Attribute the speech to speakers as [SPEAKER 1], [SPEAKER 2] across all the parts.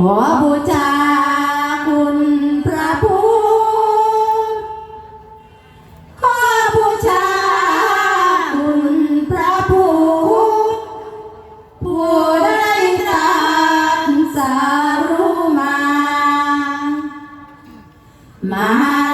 [SPEAKER 1] ขอบูชาคุณพระพุทธขอบูชาคุณพระพุทธผู้ได้ตรัสรู้มา
[SPEAKER 2] มา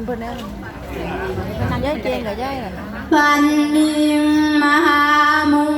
[SPEAKER 2] นเพิ่นแน่ย่ายเก่งกับย่ายน่ะ
[SPEAKER 1] ปันนิมมหามุ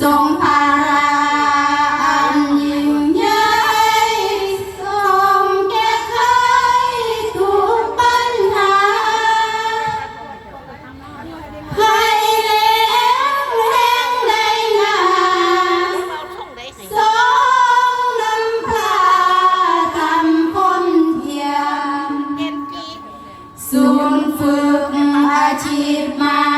[SPEAKER 1] ทงพาราอันยิ่ส่งแก้ไขทุกปัญหาภัยแล้งแห้งใดหนาทรงนำพาทำคนเทียม ศูนฝึกอาชีพมา